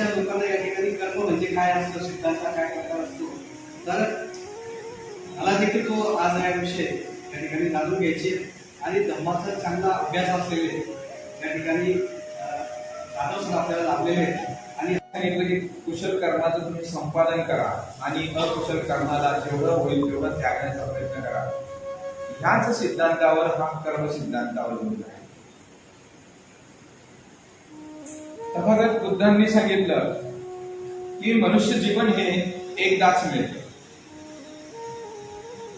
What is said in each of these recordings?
अशा लोकांना या ठिकाणी कर्म म्हणजे काय असतं सिद्धांत काय प्रकार असतो? तर मला देखील तो आज या विषय या ठिकाणी जाणून घ्यायचे आणि धम्माचा चांगला अभ्यास असलेले या ठिकाणी अं, सर आपल्याला लाभलेले आहेत. आणि म्हणजे कुशल कर्माचं तुम्ही संपादन करा आणि अकुशल कर्माला जेवढं होईल तेवढं त्यागण्याचा प्रयत्न करा. ह्याच सिद्धांतावर हा कर्म सिद्धांतावर अवलंबून आहे तथागत बुद्धांनी सांगितलं की मनुष्य जीवन हे एकदाच मिळते.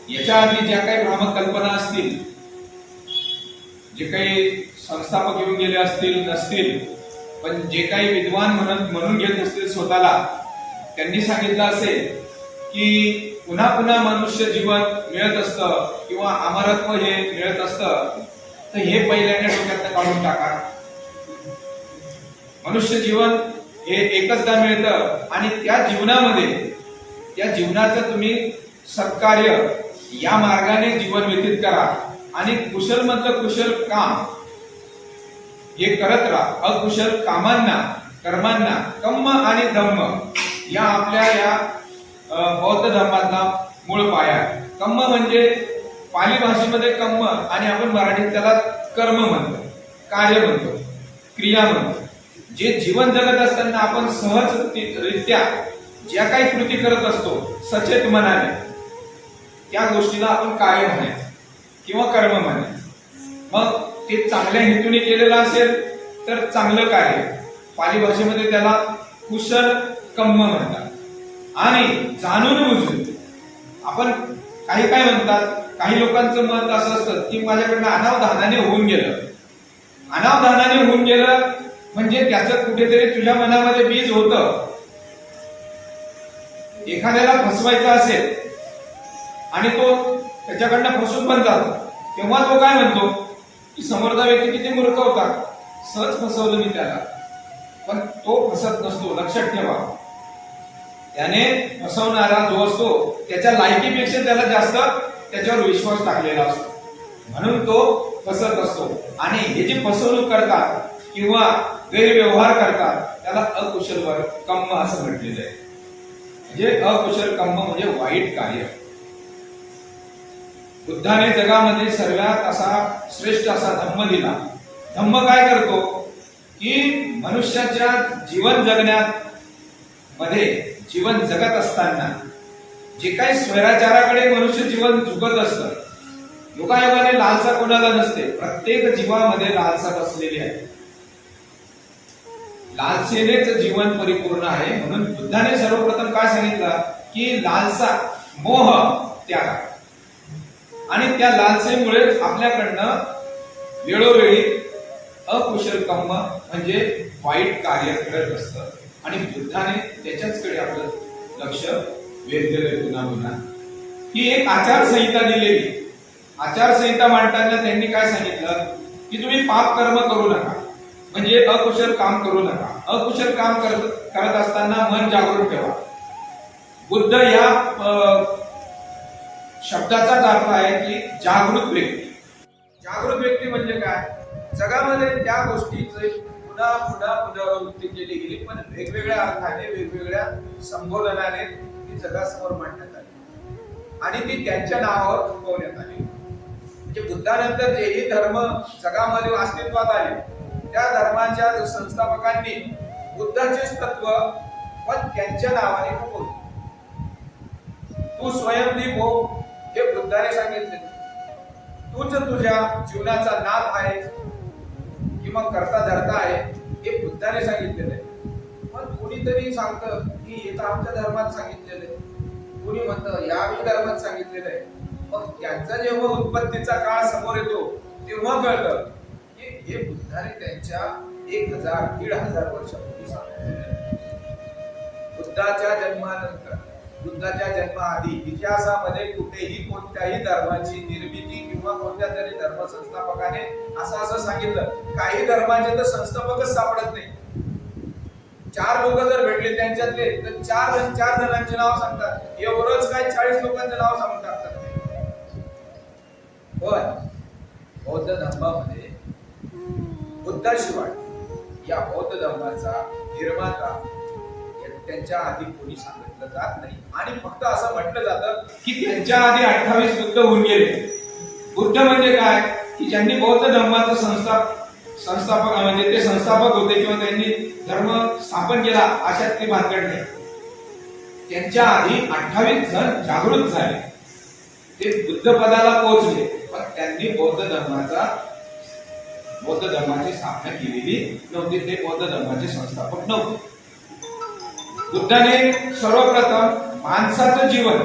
याच्या आधी ज्या काही भ्रामक कल्पना असतील जे काही संस्थापक येऊन गेले असतील नसतील पण जे काही विद्वान म्हणून म्हणून घेत असतील स्वतःला त्यांनी सांगितलं असेल की पुन्हा पुन्हा मनुष्य जीवन मिळत असतं किंवा अमरत्व हे मिळत असतं तर हे पहिल्यांदा डोक्यात काढून टाका. मनुष्य जीवन हे एकचदा मिळतं आणि त्या जीवनामध्ये त्या जीवनाचं तुम्ही सत्कार्य या मार्गाने जीवन व्यतीत करा आणि कुशल मधलं कुशल काम. हे करत राहा. अकुशल कामांना कर्मांना कम्म आणि धम्म या आपल्या या बौद्ध धर्मातला मूळ पाया कम्म म्हणजे पाली भाषेमध्ये कम्म आणि आपण मराठीत त्याला कर्म म्हणतो कार्य म्हणतो क्रिया म्हणतो. जे जीवन जगत असताना आपण सहज रित्या ज्या काही कृती करत असतो सचेत मनाने त्या गोष्टीला आपण कार्य म्हणायचं किंवा कर्म म्हणायचं. मग ते चांगल्या हेतूने केलेलं असेल तर चांगलं कार्य. पाली भाषेमध्ये त्याला कुशल कम्म म्हणतात. आणि जाणून बुजून आपण काही काय म्हणतात काही लोकांचं मत असं असतं की माझ्याकडनं अनावधानाने होऊन गेलं. अनावधानाने होऊन गेलं म्हणजे त्याचं कुठेतरी तुझ्या मनामध्ये बीज होतं. एखाद्याला फसवायचं असेल आणि तो त्याच्याकडनं फसून पण जातो तेव्हा तो काय म्हणतो? की समोरचा व्यक्ती किती मूर्ख होता. सहज फसवलं मी त्याला. पण तो फसत नसतो लक्षात ठेवा. त्याने फसवणारा जो असतो त्याच्या लायकीपेक्षा त्याला जास्त त्याच्यावर विश्वास टाकलेला असतो. म्हणून तो फसत असतो. आणि हे जे फसवणूक करतात किंवा गैरव्यवहार करतात त्याला अकुशल वर्ग कम्म असं म्हटलेलं आहे. म्हणजे अकुशल कम्म म्हणजे वाईट कार्य. बुद्धाने जगामध्ये सर्वात असा श्रेष्ठ असा धम्म दिला. धम्म काय करतो? की मनुष्याच्या जीवन जगण्यात मध्ये जीवन जगत असताना जे काही स्वैराचाराकडे मनुष्य जीवन झुकत असतं योगायोगाने लालसा कोणाला नसते. प्रत्येक जीवामध्ये लालसा बसलेली आहे. लालसेनेच जीवन परिपूर्ण आहे. म्हणून बुद्धाने सर्वप्रथम काय सांगितलं? की लालसा मोह त्याग. आणि त्या लालसेमुळेच आपल्याकडनं वेळोवेळी अकुशल कर्म म्हणजे वाईट कार्य घडत असतं. आणि बुद्धाने त्याच्याचकडे आपलं लक्ष वेधलेलं पुन्हा पुन्हा. ही एक आचारसंहिता दिलेली. आचारसंहिता मांडताना त्यांनी काय सांगितलं? की तुम्ही पाप कर्म करू नका. म्हणजे अकुशल काम करू नका. अकुशल काम करत करत असताना मन जागृत ठेवा. बुद्ध या शब्दाचाच अर्थ आहे की जागृत व्यक्ती. जागृत व्यक्ती म्हणजे काय? जगामध्ये त्या गोष्टीचे पुन्हा पुन्हा पुनरावृत्ती केली गेली. पण वेगवेगळ्या अर्थाने वेगवेगळ्या संबोधनाने ती जगासमोर मांडण्यात आली. आणि ती त्यांच्या नावावर थोपवण्यात आली. म्हणजे बुद्धानंतर जेही धर्म जगामध्ये अस्तित्वात आले त्या धर्माच्या संस्थापकांनी बुद्धाचेच तत्व पण त्यांच्या नावाने थोपवले तू स्वयंदीप हो हे बुद्धाने सांगितले. तूच तुझ्या जीवनाचा नाद आहे किंवा करता धरता आहे हे बुद्धाने सांगितलेलं. आहे पण कोणीतरी सांगतं की हे तर आमच्या धर्मात सांगितलेलं. आहे कोणी म्हणतं या आम्ही धर्मात सांगितलेलं आहे. मग त्यांचा जेव्हा उत्पत्तीचा काळ समोर येतो तेव्हा कळतं हे बुद्धाने त्यांच्या एक हजार दीड हजार वर्षापूर्वी सांगितलेलं बुद्धाच्या जन्मानंतर बुद्धाच्या जन्माआधी इतिहासामध्ये कुठेही कोणत्याही धर्माची निर्मिती किंवा कोणत्या तरी धर्म संस्थापकाने असं असं सांगितलं. काही धर्माचे तर संस्थापकच सापडत नाही. चार लोक जर भेटले त्यांच्यातले तर चार जण चार जणांचे नाव सांगतात. एवढंच काय चाळीस लोकांचं नाव सांगून टाकतात पण बौद्ध धर्मामध्ये बुद्धाशिवाय या बौद्ध धर्माचा निर्माता त्यांच्या आधी कोणी सांगितलं जात नाही. आणि फक्त असं म्हटलं जातं की त्यांच्या आधी अठ्ठावीस बुद्ध होऊन गेले. बुद्ध म्हणजे काय? की ज्यांनी बौद्ध धर्माचं संस्था संस्थापक म्हणजे ते संस्थापक होते किंवा त्यांनी धर्म स्थापन केला अशातली भानगड नाही. त्यांच्या आधी अठ्ठावीस जण जागृत झाले. ते बुद्ध पदाला पोहोचले. पण त्यांनी बौद्ध धर्माचा बौद्ध धर्माची स्थापना केलेली नव्हती. ते बौद्ध धर्माचे संस्थापक नव्हते. बुद्धाने सर्वप्रथम माणसाचं जीवन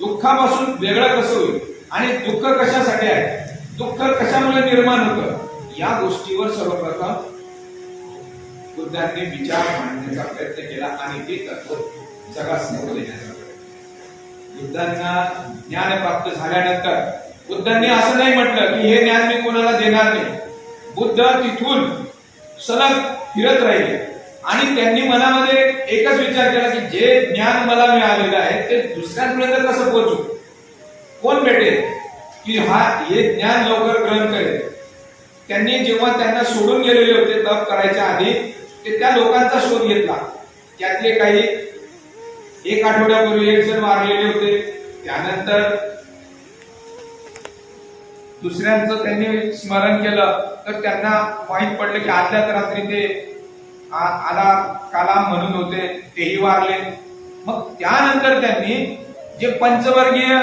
दुःखापासून वेगळं कसं होईल आणि दुःख कशासाठी आहे? दुःख कशामुळे निर्माण होतं? या गोष्टीवर सर्वप्रथम बुद्धांनी विचार मांडण्याचा प्रयत्न केला आणि ते तत्व जगासमोर देण्याचा बुद्धांना ज्ञान प्राप्त झाल्यानंतर बुद्धांनी असं नाही म्हटलं की हे ज्ञान मी कोणाला देणार नाही. बुद्ध तिथून सलग फिरत राहिले. आणि त्यांनी मनामध्ये एकच विचार केला की जे ज्ञान मला मिळालेलं आहे ते दुसऱ्यांपर्यंत कसं पोहोचू? कोण भेटेल? की हा हे ज्ञान लवकर ग्रहण करेल? त्यांनी जेव्हा त्यांना सोडून गेलेले होते तप करायच्या आधी ते त्या लोकांचा शोध घेतला. त्यातले काही एक आठवड्यापूर्वी एक जण वारलेले होते. त्यानंतर दुसऱ्यांचं त्यांनी स्मरण केलं. तर त्यांना माहीत पडलं की आदल्याच रात्री ते आ- आला काला म्हणून होते तेही वारले. मग त्यानंतर त्यांनी जे पंचवर्गीय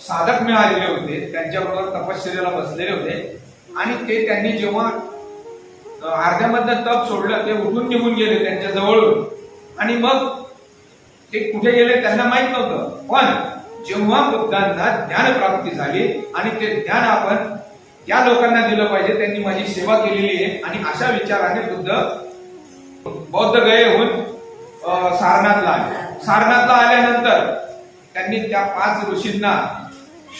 साधक मिळालेले होते त्यांच्याबरोबर तपश्चर्याला बसलेले होते. आणि ते त्यांनी जेव्हा अ, अर्ध्यामधलं तप सोडलं ते उठून निघून गेले त्यांच्या जवळून. आणि मग ते कुठे गेले त्यांना माहीत नव्हतं. पण जेव्हा बुद्धांना ज्ञान प्राप्ती झाली आणि ते ज्ञान आपण या लोकांना दिलं पाहिजे त्यांनी माझी सेवा केलेली आहे. आणि अशा विचाराने बुद्ध बौद्ध गये होऊन सारनाथला आले. सारनाथला आल्यानंतर त्यांनी त्या पाच ऋषींना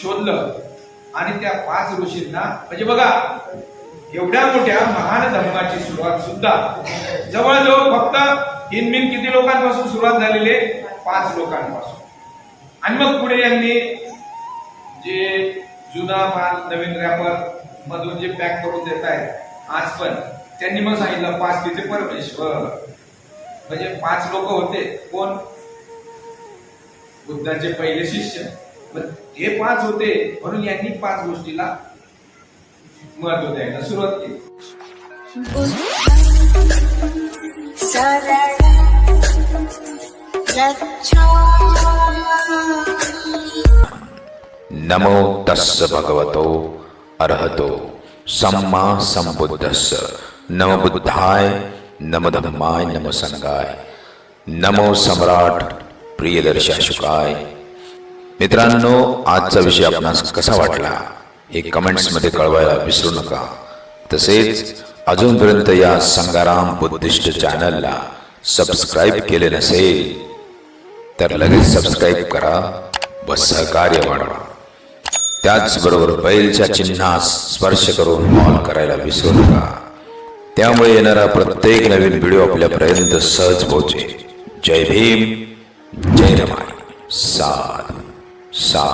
शोधलं. आणि त्या पाच ऋषींना म्हणजे बघा एवढ्या मोठ्या महान धर्माची सुरुवात सुद्धा. जवळजवळ फक्त इनमिन किती लोकांपासून सुरुवात झालेली आहे? पाच लोकांपासून. आणि मग पुढे यांनी जे जुना माल नवीन रॅपर मधून जे पॅक करून देत आहेत आज पण त्यांनी मग सांगितलं पाच तिथे परमेश्वर. म्हणजे पाच लोक होते. कोण? बुद्धाचे पहिले शिष्य. पण पाच होते म्हणून यांनी पाच गोष्टीला महत्त्व द्यायला सुरुवात केली. नमो तस्स भगवतो अर्हतो। सम्मा संबुद्धस्स नम बुद्धाय नम धम्माय नम संगाय नमो सम्राट प्रियदर्शाशुकाय मित्रांनो आजचा विषय आपणास कसा वाटला हे कमेंट्समध्ये कळवायला विसरू नका। तसेच अजूनपर्यंत या संगाराम बुद्धिस्ट चॅनलला सबस्क्राईब केले नसेल तर लगेच सबस्क्राईब करा व सहकार्य वाढवा। त्याचबरोबर बैलच्या चिन्हास स्पर्श करून ऑन करायला विसरू नका. त्यामुळे येणारा प्रत्येक नवीन व्हिडिओ आपल्यापर्यंत सहज पोहोचेल. जय भीम जय रमाई. साधू सा